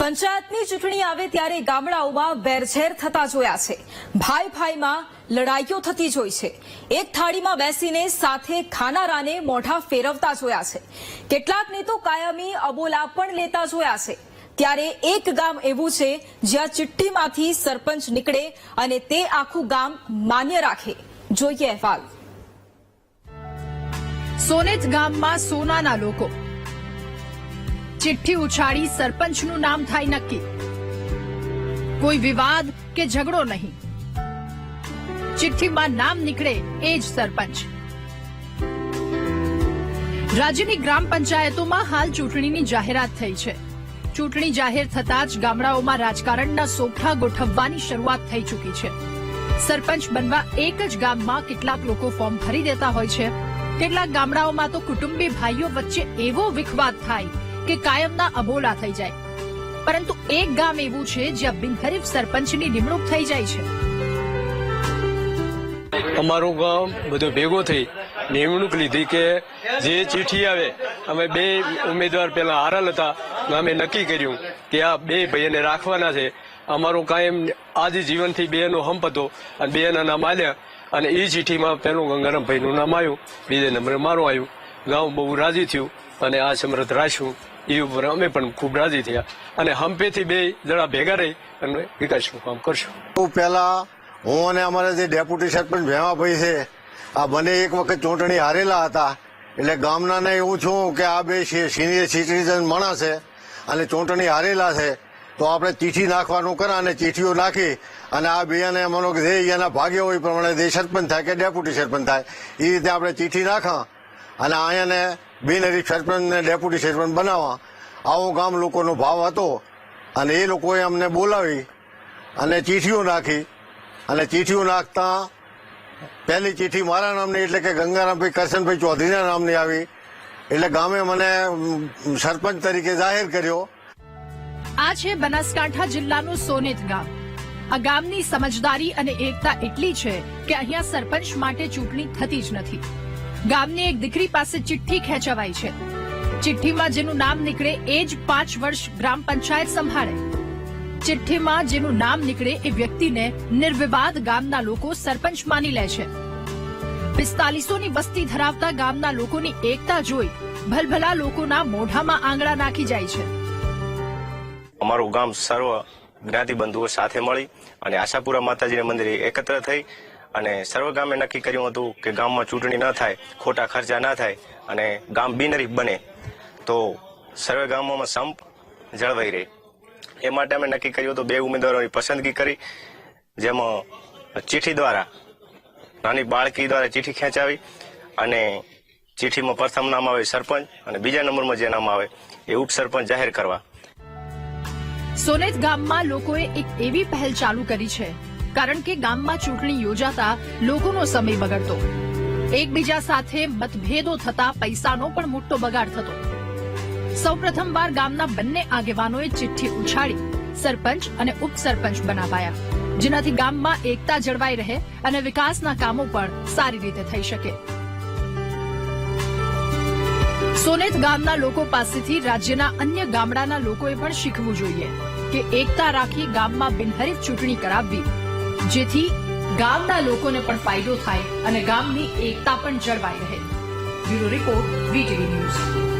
પંચાયતની ચૂંટણી આવે ત્યારે ગામડાઓમાં વેરઝેર થતા જોયા છે. ભાઈ ભાઈમાં લડાઈઓ થતી જોઈ છે. એક થાળીમાં બેસીને સાથે ખાનારાને મોઢા ફેરવતા જોયા છે. કેટલાકને તો કાયમી અબોલા પણ લેતા જોયા છે. ત્યારે એક ગામ એવું છે, જ્યાં ચિઠ્ઠીમાંથી સરપંચ નીકળે અને તે આખું ગામ માન્ય રાખે. જોઈએ અહેવાલ. સોનેત ગામમાં સોનાના લોકો. ચિઠ્ઠી ઉછાળી સરપંચનું નામ થાય નક્કી. કોઈ વિવાદ કે ઝઘડો નહીં. ચિઠ્ઠીમાં નામ નીકળે એ જ સરપંચ. રાજ્યની ગ્રામ પંચાયતોમાં હાલ ચૂંટણીની જાહેરાત થઈ છે. ચૂંટણી જાહેર થતાં જ ગામડાઓમાં રાજકારણના સોખા ગોઠવવાની શરૂઆત થઈ ચૂકી છે. સરપંચ બનવા એક જ ગામમાં કેટલાક લોકો ફોર્મ ભરી દેતા હોય છે. કેટલાક ગામડાઓમાં તો કુટુંબી ભાઈઓ વચ્ચે એવો વિખવાદ થાય કે કાયમના અબોલા થઈ જાય. પરંતુ એક ગામ એવું છે જ્યાં બિનહરીફ સરપંચની નિમણૂક થઈ જાય છે. અમારું ગામ બધું ભેગો થઈ નિમણૂક લીધી કે જે ચીઠી આવે, અમે બે ઉમેદવાર પેલા હારલ હતા અમે નક્કી કર્યું કે આ બે ભાઈને રાખવાના છે. અમારું કાયમ આદિ જીવનથી બે નો હંપ હતો અને બે ના નામ આલ્યા અને એ ચીઠીમાં પેલું ગંગારામભાઈનું નામ આવ્યું, બીજે નંબરે મારું આવ્યું. ગામ બહુ રાજી થયું અને આ સમૃદ્ધ રાખ્યું. એ ઉપર અમે પણ ખૂબ રાજી થયા. અને હંપેથી બે જણા ભેગા રહી અને વિકાસનું કામ કરશું. પહેલા હું અને અમારા જે ડેપ્યુટી સરપંચ ભેમાભાઈ છે, આ બંને એક વખત ચૂંટણી હારેલા હતા. એટલે ગામનાને એવું છું કે આ બે સિનિયર સિટીઝન માણસ છે અને ચૂંટણી હારેલા છે, તો આપણે ચીઠી નાખવાનું કરે અને ચીઠીઓ નાખી અને આ બેને અમારો જે એના ભાગ્ય હોય પ્રમાણે જે સરપંચ થાય કે ડેપ્યુટી સરપંચ થાય એ રીતે આપણે ચીઠી નાખા અને અહીંયાને બિનહરીફ સરપંચને ડેપ્યુટી સરપંચ બનાવવા. આવો ગામ લોકોનો ભાવ હતો અને એ લોકોએ અમને બોલાવી અને ચીઠીઓ નાખી. અને ચીઠીઓ નાખતા પહેલી ચીઠી મારા નામની એટલે કે ગંગારામભાઈ કરશનભાઈ ચૌધરીના નામની આવી. એટલે ગામે મને સરપંચ તરીકે જાહેર કર્યો. આ છે બનાસકાંઠા જિલ્લાનું સોનેત ગામ. આ ગામની સમજદારી અને એકતા એટલી છે કે અહીંયા સરપંચ માટે ચૂંટણી થતી જ નથી. ગામની એક દીકરી પાસે ચિઠ્ઠી ખેંચાવાઈ છે. ચિઠ્ઠીમાં જેનું નામ નીકળે એ જ પાંચ વર્ષ ગ્રામ પંચાયત સંભાળે. ચિઠ્ઠીમાં જેનું નામ નીકળે એ વ્યક્તિને નિર્વિવાદ ગામના લોકો સરપંચ માની લે છે. પિસ્તાલીસોની વસ્તી ધરાવતા ગામના લોકોની એકતા જોઈ ભલભલા લોકોના મોઢામાં આંગળા નાખી જાય છે. અમારું ગામ સર્વ જ્ઞાતિ બંધુઓ સાથે મળી અને આશાપુરા માતાજીના મંદિરે એકત્ર થઈ અને સર્વ ગામે નક્કી કર્યું હતું કે ગામમાં ચૂંટણી ન થાય, ખોટા ખર્ચા ન થાય અને ગામ બિનરીફ બને, તો સર્વે ગામોમાં સંપ જળવાઈ રહે. એ માટે અમે નક્કી કર્યું હતું, બે ઉમેદવારોની પસંદગી કરી, જેમાં ચીઠી દ્વારા, નાની બાળકી દ્વારા ચીઠી ખેંચાવી અને ચીઠીમાં પ્રથમ નામ આવે સરપંચ અને બીજા નંબરમાં જે નામ આવે એ ઉપસરપંચ જાહેર કરવા. સોનેત ગામમાં લોકોએ એક એવી પહેલ ચાલુ કરી છે કારણ કે ગામમાં ચૂંટણી યોજાતા લોકોનો સમય બગડતો. એકબીજા સાથે મતભેદો થતા પૈસાનો પણ મોટો બગાડ થતો. સૌપ્રથમવાર ગામના બંને આગેવાનોએ ચિઠ્ઠી ઉછાળી, સરપંચ અને ઉપસરપંચ બનાવાયા, જેનાથી ગામમાં એકતા જળવાઈ રહે અને વિકાસના કામો પણ સારી રીતે થઈ શકે. સોનેત ગામના લોકો પાસેથી રાજ્યના અન્ય ગામડાના લોકોએ પણ શીખવું જોઈએ કે એકતા રાખી ગામમાં બિનહરીફ ચૂંટણી કરાવવી જેથી ગામના લોકોને પણ ફાયદો થાય અને ગામની એકતા પણ જળવાઈ રહે. Bureau report, VTV news.